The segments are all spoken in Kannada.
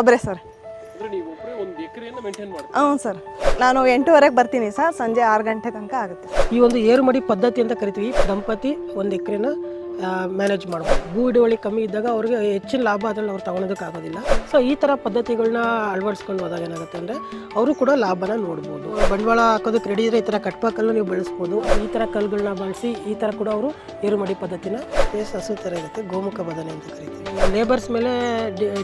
ಒಬ್ಬರೇ ಸರ್. ನೀವು ಒಬ್ಬರೇ ಒಂದು ಎಕರೆಯನ್ನ ಮೇಂಟೈನ್ ಮಾಡ್ತೀರಾ? ಹ್ಞೂ ಸರ್. ನಾನು ಎಂಟೂವರೆಗೆ ಬರ್ತೀನಿ ಸರ್ ಸಂಜೆ ಆರು ಗಂಟೆ ತನಕ ಆಗುತ್ತೆ. ಈ ಒಂದು ಏರುಮಡಿ ಪದ್ಧತಿ ಅಂತ ಕರಿತೀವಿ. ದಂಪತಿ ಒಂದು ಎಕರೆನ ಮ್ಯಾನೇಜ್ ಮಾಡ್ಬೋದು. ಭೂ ಹಿಡುವಳಿ ಕಮ್ಮಿ ಇದ್ದಾಗ ಅವ್ರಿಗೆ ಹೆಚ್ಚಿನ ಲಾಭ ಅದ್ರಲ್ಲಿ ಅವ್ರು ತಗೊಳೋದಕ್ಕಾಗೋದಿಲ್ಲ. ಸೊ ಈ ಥರ ಪದ್ಧತಿಗಳನ್ನ ಅಳವಡಿಸ್ಕೊಂಡು ಹೋದಾಗ ಏನಾಗುತ್ತೆ ಅಂದರೆ ಅವರು ಕೂಡ ಲಾಭನ ನೋಡ್ಬೋದು. ಬಂಡವಾಳ ಹಾಕೋದಕ್ಕೆ ರೆಡಿ ಇದ್ರೆ ಈ ಥರ ಕಟ್ಪಕಲ್ಲು ನೀವು ಬೆಳೆಸ್ಬೋದು. ಈ ಥರ ಕಲ್ಲುಗಳನ್ನ ಬಳಸಿ ಈ ಥರ ಕೂಡ ಅವರು ಏರುಮಡಿ ಪದ್ಧತಿನ ಸಸು ಹಸು ಥರ ಇರುತ್ತೆ. ಗೋಮುಖ ಬದನೆ ಅಂತ ಕರಿತೀವಿ. ಲೇಬರ್ಸ್ ಮೇಲೆ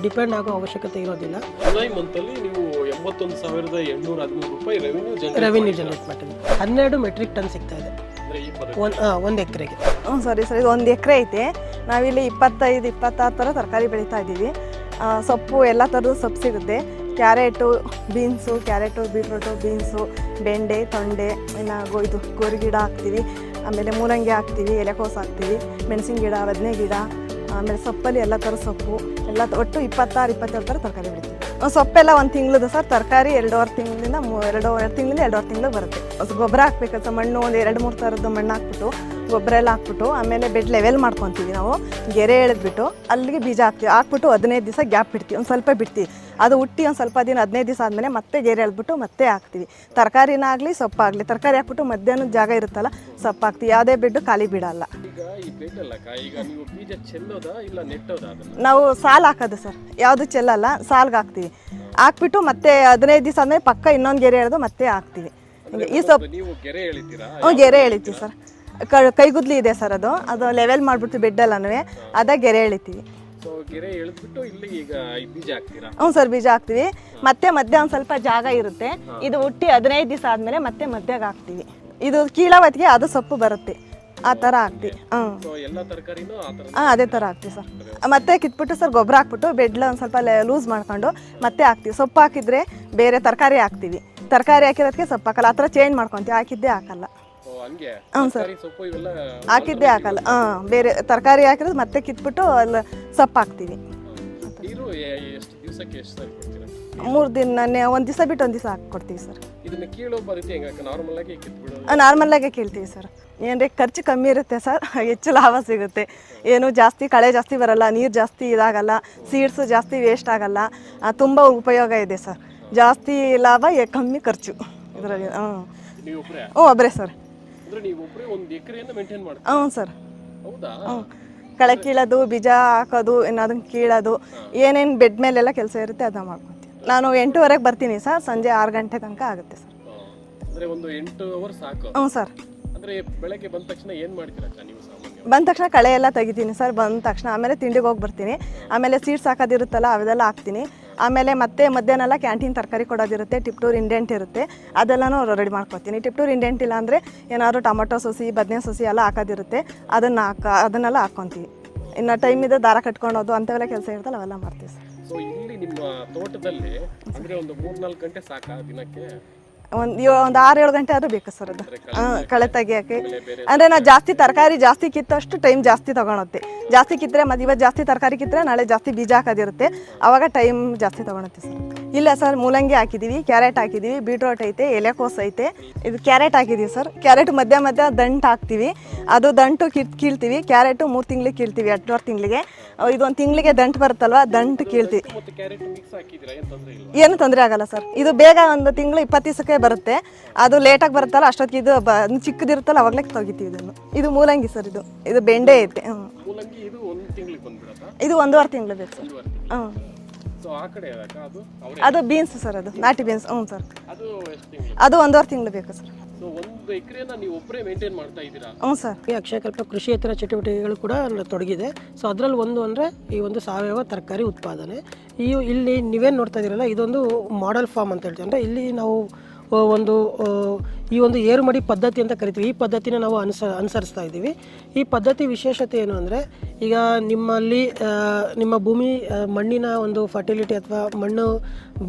ಡಿಪೆಂಡ್ ಆಗೋ ಅವಶ್ಯಕತೆ ಇರೋದಿಲ್ಲ. ಜುಲೈ ಮಂತ್ ಅಲ್ಲಿ ನೀವು ಎಂಬತ್ತೊಂದು ಸಾವಿರದ ಎಂಟುನೂರ ಹದಿಮೂರು ರೂಪಾಯಿ ರೆವೆನ್ಯೂ ಜನರೇಟ್ ರೆವಿನ್ಯೂ ಜನರೇಟ್ ಮಾಡ್ತೀವಿ ಹನ್ನೆರಡು ಮೆಟ್ರಿಕ್ ಟನ್ ಸಿಗ್ತಾ ಇದೆ. ಒಂದು ಒಂದು ಎಕರೆಗೆ. ಹ್ಞೂ ಸರಿ ಸರ್ ಇದು ಒಂದು ಎಕರೆ ಐತೆ. ನಾವಿಲ್ಲಿ ಇಪ್ಪತ್ತೈದು ಇಪ್ಪತ್ತಾರು ಥರ ತರಕಾರಿ ಬೆಳೀತಾ ಇದ್ದೀವಿ. ಸೊಪ್ಪು ಎಲ್ಲ ಥರದ್ದು ಸೊಪ್ಪು ಸಿಗುತ್ತೆ carrot beans carrot beetroot beans ಬೆಂಡೆ ತೊಂಡೆ ಇನ್ನು ಗೋ ಇದು ಗೋರಿ ಗಿಡ ಹಾಕ್ತೀವಿ. ಆಮೇಲೆ ಮೂಲಂಗಿ ಹಾಕ್ತೀವಿ ಎಲೆಕೋಸು ಹಾಕ್ತೀವಿ ಮೆಣಸಿನ ಗಿಡ ಬದನೆ ಗಿಡ ಆಮೇಲೆ ಸೊಪ್ಪಲ್ಲಿ ಎಲ್ಲ ಥರ ಸೊಪ್ಪು ಎಲ್ಲ ಒಟ್ಟು ಇಪ್ಪತ್ತಾರು ಇಪ್ಪತ್ತೇಳು ಥರ ತರಕಾರಿ ಬೆಳಿತೀವಿ. ಸೊಪ್ಪೆಲ್ಲ ಒಂದು ತಿಂಗಳದ ಸರ್, ತರಕಾರಿ ಎರಡೂವರೆ ತಿಂಗಳಿಂದ ಮೂ ಎರಡು ಎರಡು ತಿಂಗಳಿಂದ ಎರಡೂವರೆ ತಿಂಗಳು ಬರುತ್ತೆ. ಗೊಬ್ಬರ ಹಾಕ್ಬೇಕು ಸರ್ ಮಣ್ಣು ಒಂದು ಎರಡು ಮೂರು ಥರದ್ದು ಮಣ್ಣು ಹಾಕ್ಬಿಟ್ಟು ಗೊಬ್ಬರ ಎಲ್ಲ ಹಾಕ್ಬಿಟ್ಟು ಆಮೇಲೆ ಬೆಡ್ ಲೆವೆಲ್ ಮಾಡ್ಕೊತೀವಿ ನಾವು. ಗೆರೆ ಎಳೆದ್ಬಿಟ್ಟು ಅಲ್ಲಿಗೆ ಬೀಜ ಹಾಕ್ತೀವಿ. ಹಾಕ್ಬಿಟ್ಟು ಹದಿನೈದು ದಿವಸ ಗ್ಯಾಪ್ ಬಿಡ್ತೀವಿ. ಒಂದು ಸ್ವಲ್ಪ ಬಿಡ್ತೀವಿ. ಅದು ಹುಟ್ಟಿ ಒಂದು ಸ್ವಲ್ಪ ದಿನ ಹದಿನೈದು ದಿವಸ ಆದಮೇಲೆ ಮತ್ತೆ ಗೆರೆ ಎಳೆದ್ಬಿಟ್ಟು ಮತ್ತೆ ಹಾಕ್ತೀವಿ. ತರಕಾರಿನಾಗಲಿ ಸೊಪ್ಪಾಗಲಿ ತರಕಾರಿ ಹಾಕ್ಬಿಟ್ಟು ಮಧ್ಯಾಹ್ನದ ಜಾಗ ಇರುತ್ತಲ್ಲ ಸೊಪ್ಪು ಹಾಕ್ತೀವಿ. ಯಾವುದೇ ಬೆಡ್ಡು ಖಾಲಿ ಬಿಡಲ್ಲ. ನಾವು ಸಾಲು ಹಾಕೋದು ಸರ್. ಯಾವುದು ಚೆಲ್ಲಲ್ಲ ಸಾಲ್ಗೆ ಹಾಕ್ತೀವಿ. ಹಾಕ್ಬಿಟ್ಟು ಮತ್ತೆ ಹದಿನೈದು ದಿವಸ ಆದಮೇಲೆ ಪಕ್ಕ ಇನ್ನೊಂದು ಗೆರೆ ಎಳೆದು ಮತ್ತೆ ಹಾಕ್ತೀವಿ. ಈ ಸೊಪ್ಪು ಗೆರೆ ಎಳಿತೀವಿ ಸರ್. ಕ- ಕೈಗುದ್ಲಿ ಇದೆ ಸರ್ ಅದು. ಅದು ಲೆವೆಲ್ ಮಾಡ್ಬಿಡ್ತೀವಿ ಬೆಡ್ಡಲ್ಲೂ ಅದ ಗೆರೆ ಎಳಿತೀವಿ. ಹ್ಞೂ ಸರ್ ಬೀಜ ಹಾಕ್ತೀವಿ. ಮತ್ತೆ ಮಧ್ಯ ಒಂದು ಸ್ವಲ್ಪ ಜಾಗ ಇರುತ್ತೆ. ಇದು ಹುಟ್ಟಿ ಹದಿನೈದು ದಿವಸ ಆದಮೇಲೆ ಮತ್ತೆ ಮಧ್ಯಾಗ ಹಾಕ್ತೀವಿ. ಇದು ಕೀಳವತ್ತಿಗೆ ಅದು ಸೊಪ್ಪು ಬರುತ್ತೆ. ಆ ಥರ ಹಾಕ್ತಿವಿ. ಹ್ಞೂ. ಹಾಂ ಅದೇ ಥರ ಹಾಕ್ತೀವಿ ಸರ್. ಮತ್ತೆ ಕಿತ್ಬಿಟ್ಟು ಸರ್ ಗೊಬ್ಬರ ಹಾಕ್ಬಿಟ್ಟು ಬೆಡ್ಲ ಒಂದು ಸ್ವಲ್ಪ ಲೂಸ್ ಮಾಡ್ಕೊಂಡು ಮತ್ತೆ ಹಾಕ್ತೀವಿ. ಸೊಪ್ಪು ಹಾಕಿದ್ರೆ ಬೇರೆ ತರಕಾರಿ ಹಾಕ್ತೀವಿ. ತರಕಾರಿ ಹಾಕಿರೋದಕ್ಕೆ ಸೊಪ್ಪು ಹಾಕಲ್ಲ. ಆ ಥರ ಚೇಂಜ್ ಮಾಡ್ಕೊತೀವಿ. ಹಾಕಿದ್ದೇ ಹಾಕಲ್ಲ. ಹ್ಞೂ ಸರ್. ಹಾಕಿದ್ದೇ ಹಾಕಲ್ಲ. ಹಾಂ ಬೇರೆ ತರಕಾರಿ ಹಾಕಿದ್ರೆ ಮತ್ತೆ ಕಿತ್ಬಿಟ್ಟು ಅಲ್ಲಿ ಸೊಪ್ಪು ಹಾಕ್ತೀವಿ. ಮೂರು ದಿನ ಒಂದು ದಿವಸ ಬಿಟ್ಟು ಒಂದು ದಿವಸ ಹಾಕ್ಕೊಡ್ತೀವಿ ಸರ್. ನಾರ್ಮಲ್ ಆಗಿ ಕೇಳ್ತೀವಿ ಸರ್. ಏನ್ರಿ ಖರ್ಚು ಕಮ್ಮಿ ಇರುತ್ತೆ ಸರ್. ಹೆಚ್ಚು ಲಾಭ ಸಿಗುತ್ತೆ. ಏನು ಜಾಸ್ತಿ ಕಳೆ ಜಾಸ್ತಿ ಬರಲ್ಲ ನೀರು ಜಾಸ್ತಿ ಇದಾಗಲ್ಲ ಸೀಡ್ಸು ಜಾಸ್ತಿ ವೇಸ್ಟ್ ಆಗಲ್ಲ ತುಂಬ ಉಪಯೋಗ ಇದೆ ಸರ್. ಜಾಸ್ತಿ ಲಾಭ ಕಮ್ಮಿ ಖರ್ಚು. ಇದರಲ್ಲಿ ಹ್ಞೂ ಹ್ಞೂ ಒಬ್ಬರೇ ಸರ್. ಅಂದ್ರೆ ನೀವು ಒಬ್ಬರೇ ಒಂದು ಎಕರೆಯನ್ನ ಮೇಂಟೈನ್ ಮಾಡ್ತೀರಾ? ಹ್ಞೂ ಸರ್. ಹೌದಾ? ಕಳೆ ಕೀಳೋದು ಬೀಜ ಹಾಕೋದು ಏನಾದ್ರು ಕೀಳೋದು ಏನೇನು ಬೆಡ್ ಮೇಲೆಲ್ಲ ಕೆಲಸ ಇರುತ್ತೆ ಅದನ್ನ ಮಾಡ್ಕೊತೀವಿ. ನಾನು ಎಂಟೂವರೆಗೆ ಬರ್ತೀನಿ ಸರ್ ಸಂಜೆ ಆರು ಗಂಟೆ ತನಕ ಆಗುತ್ತೆ ಸರ್. ಅಂದ್ರೆ ಒಂದು ಎಂಟು ಅವರ್ ಸಾಕು. ಹ್ಞೂ ಸರ್. ಅಂದ್ರೆ ಬೆಳಗ್ಗೆ ಬಂದ ತಕ್ಷಣ ಏನ್ ಮಾಡ್ತೀರಾ ಅಕ್ಕ ನೀವು ಸಾಮಾನ್ಯ ಬಂದ ತಕ್ಷಣ ಕಳೆ ಎಲ್ಲ ತೆಗಿತೀನಿ ಸರ್ ಬಂದ ತಕ್ಷಣ ಆಮೇಲೆ ತಿಂಡಿಗೆ ಹೋಗಿ ಬರ್ತೀನಿ. ಆಮೇಲೆ ಸೀಡ್ಸ್ ಹಾಕೋದಿರುತ್ತಲ್ಲ ಅವೆಲ್ಲ ಹಾಕ್ತೀನಿ. ಆಮೇಲೆ ಮತ್ತೆ ಮಧ್ಯಾಹ್ನ ಕ್ಯಾಂಟೀನ್ ತರಕಾರಿ ಕೊಡೋದಿರುತ್ತೆ, ಟಿಪ್ಟೂರ್ ಇಂಡೆಂಟ್ ಇರುತ್ತೆ. ಅದೆಲ್ಲನೂ ರೆಡಿ ಮಾಡ್ಕೊತೀನಿ ಟಿಪ್ಟೂರ್ ಇಂಡೆಂಟ್ ಇಲ್ಲ ಅಂದರೆ ಏನಾದ್ರು ಟೊಮೊಟೊ ಸೊಸಿ, ಬದನೆ ಸೊಸಿ ಎಲ್ಲ ಹಾಕೋದಿರುತ್ತೆ. ಅದನ್ನು ಹಾಕ, ಅದನ್ನೆಲ್ಲ ಹಾಕ್ಕೊತೀವಿ. ಇನ್ನು ಟೈಮ್ ಇದೆ ದಾರ ಕಟ್ಕೊಳೋದು ಅಂಥವೆಲ್ಲ ಕೆಲಸ ಇರುತ್ತಲ್ಲ ಅವೆಲ್ಲ ಮಾಡ್ತೀವಿ ಸರ್. ಸೊ ಇಲ್ಲಿ ನಿಮ್ಮ ತೋಟದಲ್ಲಿ ಅಂದ್ರೆ ಒಂದು ಮೂರ್ನಾಲ್ಕು ಗಂಟೆ ಸಾಕಾ ದಿನಕ್ಕೆ? ಒಂದು ಒಂದು ಆರು ಏಳು ಗಂಟೆ ಆದರೂ ಬೇಕು ಸರ್ ಅದು. ಕಳೆ ತೆಗಿಯೋಕ್ಕೆ ಅಂದರೆ ನಾವು ಜಾಸ್ತಿ ತರಕಾರಿ ಜಾಸ್ತಿ ಕಿತ್ತಷ್ಟು ಟೈಮ್ ಜಾಸ್ತಿ ತಗೊಳುತ್ತೆ. ಜಾಸ್ತಿ ಕಿತ್ತರೆ ಮತ್ತು ಇವತ್ತು ಜಾಸ್ತಿ ತರಕಾರಿ ಕಿತ್ತರೆ ನಾಳೆ ಜಾಸ್ತಿ ಬೀಜ ಹಾಕೋದಿರುತ್ತೆ. ಆವಾಗ ಟೈಮ್ ಜಾಸ್ತಿ ತೊಗೊಳತ್ತೆ ಸರ್. ಇಲ್ಲ ಸರ್ ಮೂಲಂಗಿ ಹಾಕಿದ್ದೀವಿ ಕ್ಯಾರೆಟ್ ಹಾಕಿದ್ದೀವಿ ಬೀಟ್ರೋಟ್ ಐತೆ ಎಲೆಕೋಸ್ ಐತೆ. ಇದು ಕ್ಯಾರೆಟ್ ಹಾಕಿದ್ದೀವಿ ಸರ್. ಕ್ಯಾರೆಟ್ ಮಧ್ಯ ಮಧ್ಯ ದಂಟು ಹಾಕ್ತೀವಿ. ಅದು ದಂಟು ಕಿತ್ ಕೀಳ್ತೀವಿ. ಕ್ಯಾರೆಟು ಮೂರು ತಿಂಗಳಿಗೆ ಕೀಳ್ತೀವಿ ಎರಡೂವರೆ ತಿಂಗಳಿಗೆ. ಇದೊಂದು ತಿಂಗಳಿಗೆ ದಂಟು ಬರುತ್ತಲ್ವ ದಂಟು ಕೀಳ್ತೀವಿ. ಏನ್ ತೊಂದ್ರೆ ಆಗಲ್ಲ ಸರ್. ಇದು ಬೇಗ ಒಂದು ತಿಂಗಳು ಇಪ್ಪತ್ತು ದಿವಸಕ್ಕೆ ಬರುತ್ತೆ. ಅದು ಲೇಟಾಗಿ ಬರುತ್ತಲ್ಲ ಅಷ್ಟೊತ್ತಿಗೆ ಇದು ಬ ಚಿಕ್ಕದಿರುತ್ತಲ್ಲ ಅವಾಗಲೇ ತೆಗಿತೀವಿ ಇದನ್ನು. ಇದು ಮೂಲಂಗಿ ಸರ್ ಇದು. ಇದು ಬೆಂಡೆ ಐತೆ. ಹ್ಞೂ ಇದು ಒಂದೂವರೆ ತಿಂಗಳು ಬೇಕು ಸರ್. ಹಾಂ ಹ್ಞೂ ಸೊ ಆ ಕಡೆ ಅದಕ್ಕ ಅದು ಅವರೇ? ಅದು ಬೀನ್ಸ್ ಸರ್ ಅದು. ನಾಟಿ ಬೀನ್ಸ್ ಹ್ಞೂ ಸರ್ ಅದು ಎಷ್ಟು ತಿಂಗಳು? ಅದು ಒಂದೂವರೆ ತಿಂಗಳು ಬೇಕು ಸರ್ ಸೊ ಒಂದು ಎಕರೆನ ನೀವು ಒಬ್ಬರೇ ಮೇಂಟೈನ್ ಮಾಡ್ತಾ ಇದ್ದೀರಾ? ಹ್ಞೂ ಸರ್ ಈ ಅಕ್ಷಯಕಲ್ಪ ಕೃಷಿಯೇತರ ಚಟುವಟಿಕೆಗಳು ಕೂಡ ತೊಡಗಿದೆ. ಸೊ ಅದರಲ್ಲಿ ಒಂದು ಅಂದರೆ ಈ ಒಂದು ಸಾವಯವ ತರಕಾರಿ ಉತ್ಪಾದನೆ. ಈ ಇಲ್ಲಿ ನೀವೇನು ನೋಡ್ತಾ ಇದ್ದೀರಲ್ಲ ಇದೊಂದು ಮಾಡೆಲ್ ಫಾರ್ಮ್ ಅಂತ ಹೇಳ್ತೀವಿ. ಅಂದರೆ ಇಲ್ಲಿ ನಾವು ಒಂದು ಈ ಒಂದು ಏರುಮಡಿ ಪದ್ಧತಿ ಅಂತ ಕರಿತೀವಿ. ಈ ಪದ್ಧತಿನ ನಾವು ಅನುಸ, ಅನುಸರಿಸ್ತಾ ಇದ್ದೀವಿ. ಈ ಪದ್ಧತಿ ವಿಶೇಷತೆ ಏನು ಅಂದರೆ, ಈಗ ನಿಮ್ಮಲ್ಲಿ ನಿಮ್ಮ ಭೂಮಿ ಮಣ್ಣಿನ ಒಂದು ಫರ್ಟಿಲಿಟಿ ಅಥವಾ ಮಣ್ಣು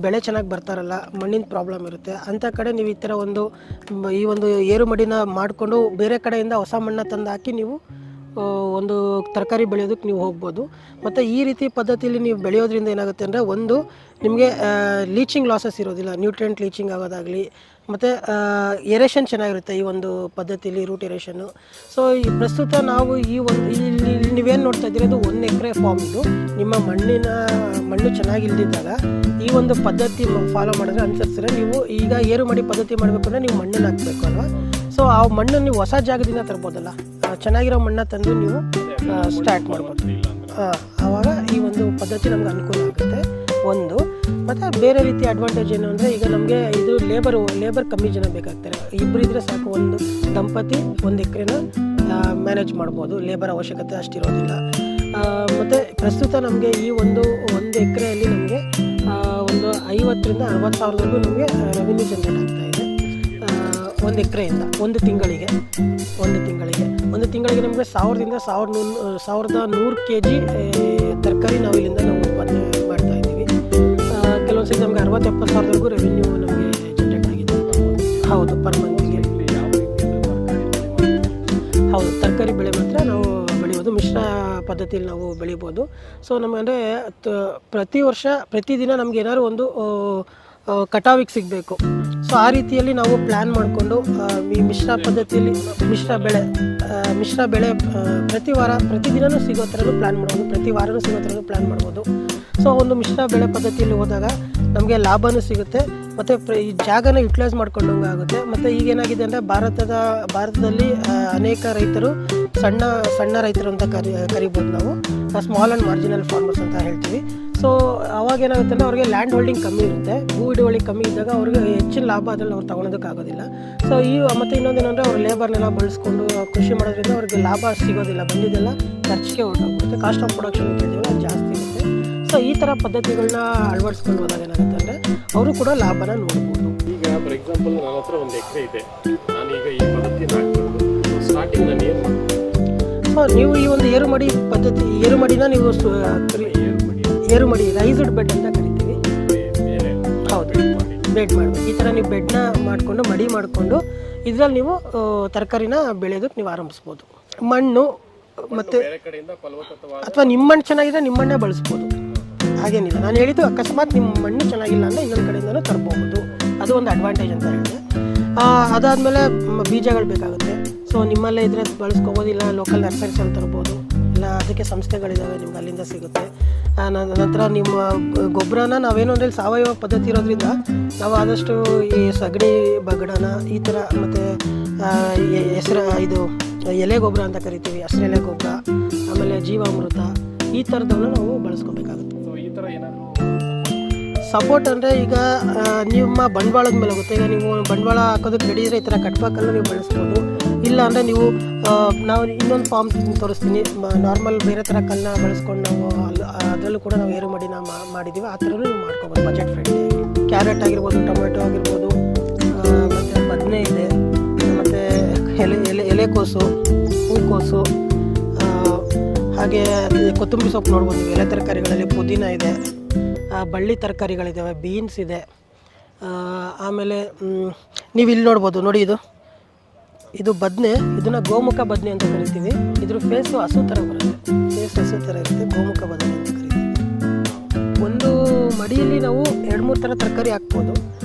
ಬೆಳೆ ಚೆನ್ನಾಗಿ ಬರ್ತಾರಲ್ಲ, ಮಣ್ಣಿನ ಪ್ರಾಬ್ಲಮ್ ಇರುತ್ತೆ. ಅಂಥ ಕಡೆ ನೀವು ಈ ಥರ ಒಂದು ಈ ಒಂದು ಏರುಮಡಿನ ಮಾಡಿಕೊಂಡು ಬೇರೆ ಕಡೆಯಿಂದ ಹೊಸ ಮಣ್ಣ ತಂದು ಹಾಕಿ ನೀವು ಒಂದು ತರಕಾರಿ ಬೆಳೆಯೋದಕ್ಕೆ ನೀವು ಹೋಗ್ಬೋದು. ಮತ್ತು ಈ ರೀತಿ ಪದ್ಧತಿಯಲ್ಲಿ ನೀವು ಬೆಳೆಯೋದ್ರಿಂದ ಏನಾಗುತ್ತೆ ಅಂದರೆ, ಒಂದು ನಿಮಗೆ ಲೀಚಿಂಗ್ ಲಾಸಸ್ ಇರೋದಿಲ್ಲ ನ್ಯೂಟ್ರಿಯೆಂಟ್ ಲೀಚಿಂಗ್ ಆಗೋದಾಗಲಿ ಮತ್ತು ಎರೇಷನ್ ಚೆನ್ನಾಗಿರುತ್ತೆ ಈ ಒಂದು ಪದ್ಧತಿಯಲ್ಲಿ ರೂಟ್ ಎರೇಷನ್ನು ಸೊ ಈ ಪ್ರಸ್ತುತ ನಾವು ಈ ಒಂದು ಇಲ್ಲಿ ನೀವೇನು ನೋಡ್ತಾ ಇದ್ದೀರಿ ಅದು ಒಂದು ಎಕರೆ ಫಾರ್ಮ್ ಇದು. ನಿಮ್ಮ ಮಣ್ಣಿನ ಮಣ್ಣು ಚೆನ್ನಾಗಿಲ್ದಿದ್ದಾಗ ಈ ಒಂದು ಪದ್ಧತಿ ಫಾಲೋ ಮಾಡಿದ್ರೆ ಅನುಸರಿಸಿದ್ರೆ ನೀವು ಈಗ ಏರು ಮಾಡಿ ಪದ್ಧತಿ ಮಾಡಬೇಕು ಅಂದರೆ ನೀವು ಮಣ್ಣನ್ನು ಹಾಕಬೇಕು ಅಲ್ವಾ? ಸೊ ಆ ಮಣ್ಣು ನೀವು ಹೊಸ ಜಾಗದಿಂದ ತರ್ಬೋದಲ್ಲ? ಚೆನ್ನಾಗಿರೋ ಮಣ್ಣ ತಂದು ನೀವು ಸ್ಟಾರ್ಟ್ ಮಾಡ್ಬೋದು. ಹಾಂ ಆವಾಗ ಈ ಒಂದು ಪದ್ಧತಿ ನಮ್ಗೆ ಅನುಕೂಲ ಆಗುತ್ತೆ. ಒಂದು, ಮತ್ತು ಬೇರೆ ರೀತಿ ಅಡ್ವಾಂಟೇಜ್ ಏನು ಅಂದರೆ ಈಗ ನಮಗೆ ಇದು ಲೇಬರ್ ಲೇಬರ್ ಕಮ್ಮಿ ಜನ ಬೇಕಾಗ್ತಾರೆ. ಇಬ್ಬರು ಇದ್ದರೆ ಸಾಕು ಒಂದು ದಂಪತಿ, ಒಂದು ಎಕರೆನ ಮ್ಯಾನೇಜ್ ಮಾಡ್ಬೋದು. ಲೇಬರ್ ಅವಶ್ಯಕತೆ ಅಷ್ಟಿರೋದಿಲ್ಲ. ಮತ್ತು ಪ್ರಸ್ತುತ ನಮಗೆ ಈ ಒಂದು ಒಂದು ಎಕರೆಯಲ್ಲಿ ನಮಗೆ ಒಂದು ಐವತ್ತರಿಂದ ಅರವತ್ತು ಸಾವಿರದವರೆಗೂ ನಮಗೆ ರೆವಿನ್ಯೂ ಜನರೇಟ್ ಆಗ್ತಾ ಇದೆ. ಒಂದು ಎಕರೆಯಿಂದ, ಒಂದು ತಿಂಗಳಿಗೆ ಒಂದು ತಿಂಗಳಿಗೆ. ಒಂದು ತಿಂಗಳಿಗೆ ನಮಗೆ ಸಾವಿರದಿಂದ ಸಾವಿರದ ನೂರು ಸಾವಿರದ ನೂರು ಕೆ ಜಿ ತರಕಾರಿ ನಾವು ಇಲ್ಲಿಂದ ನಾವು ಉತ್ಪಾದನೆ ನಮಗೆ ಅರವತ್ತು ಎಪ್ಪತ್ತು ಸಾವಿರದವರೆಗೂ ರೆವಿನ್ಯೂ ನಮಗೆ ಜನರೇಟ್ ಆಗಿದೆ. ಹೌದು ಪರ್ ಮಂತ್ಗೆ ಹೌದು, ತರಕಾರಿ ಬೆಳೆ ಮಾತ್ರ ನಾವು ಬೆಳೆಯೋದು ಮಿಶ್ರ ಪದ್ಧತಿಯಲ್ಲಿ ನಾವು ಬೆಳಿಬೋದು ಸೊ ನಮಗೆ ಪ್ರತಿ ವರ್ಷ ಪ್ರತಿದಿನ ನಮ್ಗೆ ಏನಾದ್ರು ಒಂದು ಕಟಾವಿಗೆ ಸಿಗಬೇಕು. ಸೊ ಆ ರೀತಿಯಲ್ಲಿ ನಾವು ಪ್ಲ್ಯಾನ್ ಮಾಡಿಕೊಂಡು ಈ ಮಿಶ್ರ ಪದ್ಧತಿಯಲ್ಲಿ, ಮಿಶ್ರ ಬೆಳೆ ಮಿಶ್ರ ಬೆಳೆ ಪ್ರತಿ ವಾರ ಪ್ರತಿದಿನವೂ ಸಿಗೋ ಥರನೂ ಪ್ಲ್ಯಾನ್ ಮಾಡ್ಬೋದು. ಪ್ರತಿ ವಾರವೂ ಸಿಗೋ ಥರನೂ ಪ್ಲ್ಯಾನ್ ಮಾಡ್ಬೋದು. ಸೊ ಒಂದು ಮಿಶ್ರ ಬೆಳೆ ಪದ್ಧತಿಯಲ್ಲಿ ಹೋದಾಗ ನಮಗೆ ಲಾಭವೂ ಸಿಗುತ್ತೆ. ಮತ್ತು ಪ್ರ, ಈ ಜಾಗನ ಯುಟಿಲೈಸ್ ಮಾಡ್ಕೊಂಡಂಗೆ ಆಗುತ್ತೆ. ಮತ್ತು ಈಗೇನಾಗಿದೆ ಅಂದರೆ ಭಾರತದ, ಭಾರತದಲ್ಲಿ ಅನೇಕ ರೈತರು ಸಣ್ಣ ಸಣ್ಣ ರೈತರು ಅಂತ ಕರಿ, ಕರಿಬೋದು ನಾವು. ಸ್ಮಾಲ್ ಆ್ಯಂಡ್ ಮಾರ್ಜಿನಲ್ ಫಾರ್ಮರ್ಸ್ ಅಂತ ಹೇಳ್ತೀವಿ. ಸೊ ಅವಾಗ ಏನಾಗುತ್ತೆ ಅಂದರೆ ಅವ್ರಿಗೆ ಲ್ಯಾಂಡ್ ಹೋಲ್ಡಿಂಗ್ ಕಮ್ಮಿ ಇರುತ್ತೆ. ಭೂ ಹಿಡುವಳಿ ಕಮ್ಮಿ ಇದ್ದಾಗ ಅವ್ರಿಗೆ ಹೆಚ್ಚಿನ ಲಾಭ ಅದರಲ್ಲಿ ಅವ್ರು ತೊಗೊಳೋದಕ್ಕಾಗೋದಿಲ್ಲ ಸೊ ಈ ಮತ್ತು ಇನ್ನೊಂದೇನೆಂದರೆ ಅವ್ರು ಲೇಬರ್ನೆಲ್ಲ ಬಳಸ್ಕೊಂಡು ಕೃಷಿ ಮಾಡೋದ್ರಿಂದ ಅವ್ರಿಗೆ ಲಾಭ ಸಿಗೋದಿಲ್ಲ. ಬಂದಿದ್ದೆಲ್ಲ ಖರ್ಚಿಗೆ ಹೊರಟೋಗ್ಬಿಡುತ್ತೆ ಕಾಸ್ಟ್ ಆಫ್ ಪ್ರೊಡಕ್ಷನ್ ಜಾಸ್ತಿ ಇರುತ್ತೆ. ಸೊ ಈ ಥರ ಪದ್ಧತಿಗಳನ್ನ ಅಳವಡಿಸ್ಕೊಂಡು ಹೋದಾಗ ಏನಾಗುತ್ತೆ ಅಂದರೆ ಅವರು ಕೂಡ ಲಾಭನ ನೋಡ್ಬೋದು. ಈಗ ಫಾರ್ ಎಕ್ಸಾಂಪಲ್ ನನ್ನ ಹತ್ರ ಒಂದು ಎಕರೆ ಇದೆ. ನಾನೀಗ ಈ ಪದ್ಧತಿನ ಸ್ಟಾರ್ಟಿಂಗ್ ನಾನು ಏನು ಮಾಡ್ತೀನಿ ಸೊ ನೀವು ಈ ಒಂದು ಏರುಮಡಿ ಪದ್ಧತಿ ಏರು ನೀವು ನೀವು ಮಡಿ ರೈಸ್ಡ್ ಬೆಡ್ ಅಂತ ಕರಿತೀವಿ. ಹೌದು ಬೆಡ್ ಮಾಡಿ ಈ ಥರ ನೀವು ಬೆಡ್ನ ಮಾಡಿಕೊಂಡು, ಮಡಿ ಮಾಡಿಕೊಂಡು, ಇದರಲ್ಲಿ ನೀವು ತರಕಾರಿನ ಬೆಳೆಯೋದಕ್ಕೆ ನೀವು ಆರಂಭಿಸ್ಬೋದು. ಮಣ್ಣು, ಮತ್ತು ಬೇರೆ ಅಥವಾ ನಿಮ್ಮ ಮಣ್ಣು ಚೆನ್ನಾಗಿದ್ರೆ ನಿಮ್ಮ ಮಣ್ಣೇ ಬಳಸ್ಬೋದು. ಹಾಗೇನಿಲ್ಲ. ನಾನು ಹೇಳಿದ್ದು ಅಕಸ್ಮಾತ್ ನಿಮ್ಮ ಮಣ್ಣು ಚೆನ್ನಾಗಿಲ್ಲ ಅಂದರೆ ಇನ್ನೊಂದು ಕಡೆಯಿಂದನೂ ತರಬಹುದು. ಅದು ಒಂದು ಅಡ್ವಾಂಟೇಜ್ ಅಂತ ಹೇಳಿದೆ. ಅದಾದಮೇಲೆ ಬೀಜಗಳು ಬೇಕಾಗುತ್ತೆ. ಸೊ ನಿಮ್ಮಲ್ಲೇ ಇದ್ರೆ ಬಳಸ್ಕೋಬೋದಿಲ್ಲ ಲೋಕಲ್ ನರ್ಸರಿಸಲ್ಲಿ ತರ್ಬೋದು. ಇಲ್ಲ, ಅದಕ್ಕೆ ಸಂಸ್ಥೆಗಳಿದ್ದಾವೆ ನಿಮ್ಗೆ ಅಲ್ಲಿಂದ ಸಿಗುತ್ತೆ. ನಂತರ ನಿಮ್ಮ ಗೊಬ್ಬರನ ನಾವೇನು ಅಂದರೆ ಸಾವಯವ ಪದ್ಧತಿ ಇರೋದ್ರಿಂದ ನಾವು ಆದಷ್ಟು ಈ ಸಗಣಿ ಬಗಡನ ಈ ಥರ ಮತ್ತು ಹೆಸರು ಇದು ಎಲೆ ಗೊಬ್ಬರ ಅಂತ ಕರಿತೀವಿ ಹಸಿರು ಎಲೆ ಗೊಬ್ಬರ ಆಮೇಲೆ ಜೀವಾಮೃತ ಈ ಥರದನ್ನು ನಾವು ಬಳಸ್ಕೋಬೇಕಾಗುತ್ತೆ. ಈ ಥರ ಏನಾದರೂ ಸಪೋರ್ಟ್ ಅಂದರೆ ಈಗ ನಿಮ್ಮ ಬಂಡವಾಳದ ಮೇಲೆ ಹೋಗುತ್ತೆ. ಈಗ ನೀವು ಬಂಡವಾಳ ಹಾಕೋದಕ್ಕೆ ರೆಡಿ ಇದ್ರೆ ಈ ಥರ ಕಟ್ಪಾಕಲ್ಲೂ ನೀವು ಬಳಸ್ಬೋದು. ಇಲ್ಲ ಅಂದರೆ ನೀವು ನಾವು ಇನ್ನೊಂದು ಫಾರ್ಮ್ ತೋರಿಸ್ತೀನಿ. ನಾರ್ಮಲ್ ಬೇರೆ ಥರ ಕಲ್ಲನ್ನ ಬಳಸ್ಕೊಂಡು ನಾವು ಅಲ್ಲಿ ಅದರಲ್ಲೂ ಕೂಡ ನಾವು ಏರು ಮಾಡಿ ನಾವು ಮಾಡಿದ್ದೀವಿ ಆ ಥರನೂ ನೀವು ಮಾಡ್ಕೊಬೋದು ಬಜೆಟ್ ಫ್ರೆಂಡ್ಲಿ ಕ್ಯಾರೆಟ್ ಆಗಿರ್ಬೋದು ಟೊಮೆಟೊ ಆಗಿರ್ಬೋದು ಮತ್ತು ಬದನೆ ಇದೆ. ಮತ್ತು ಎಲೆ ಎಲೆ ಎಲೆಕೋಸು ಹೂಕೋಸು ಹಾಗೆ ಕೊತ್ತಂಬರಿ ಸೊಪ್ಪು ನೋಡ್ಬೋದು ಎಲೆ ತರಕಾರಿಗಳಲ್ಲಿ ಪುದೀನ ಇದೆ ಬಳ್ಳಿ ತರಕಾರಿಗಳಿದ್ದಾವೆ ಬೀನ್ಸ್ ಇದೆ ಆಮೇಲೆ ನೀವು ಇಲ್ಲಿ ನೋಡ್ಬೋದು. ನೋಡಿ ಇದು. ಇದು ಬದನೆ, ಇದನ್ನ ಗೋಮುಖ ಬದನೆ ಅಂತ ಕರಿತೀವಿ. ಇದ್ರ ಫೇಸ್ ಹಸು ಥರ ಬರುತ್ತೆ. ಫೇಸ್ ಹಸು ಥರ ಇರುತ್ತೆ, ಗೋಮುಖ ಬದನೆ ಅಂತ ಕರಿತೀವಿ. ಒಂದು ಮಡಿಯಲ್ಲಿ ನಾವು ಎರಡು ಮೂರು ತರ ತರಕಾರಿ ಹಾಕ್ಬೋದು.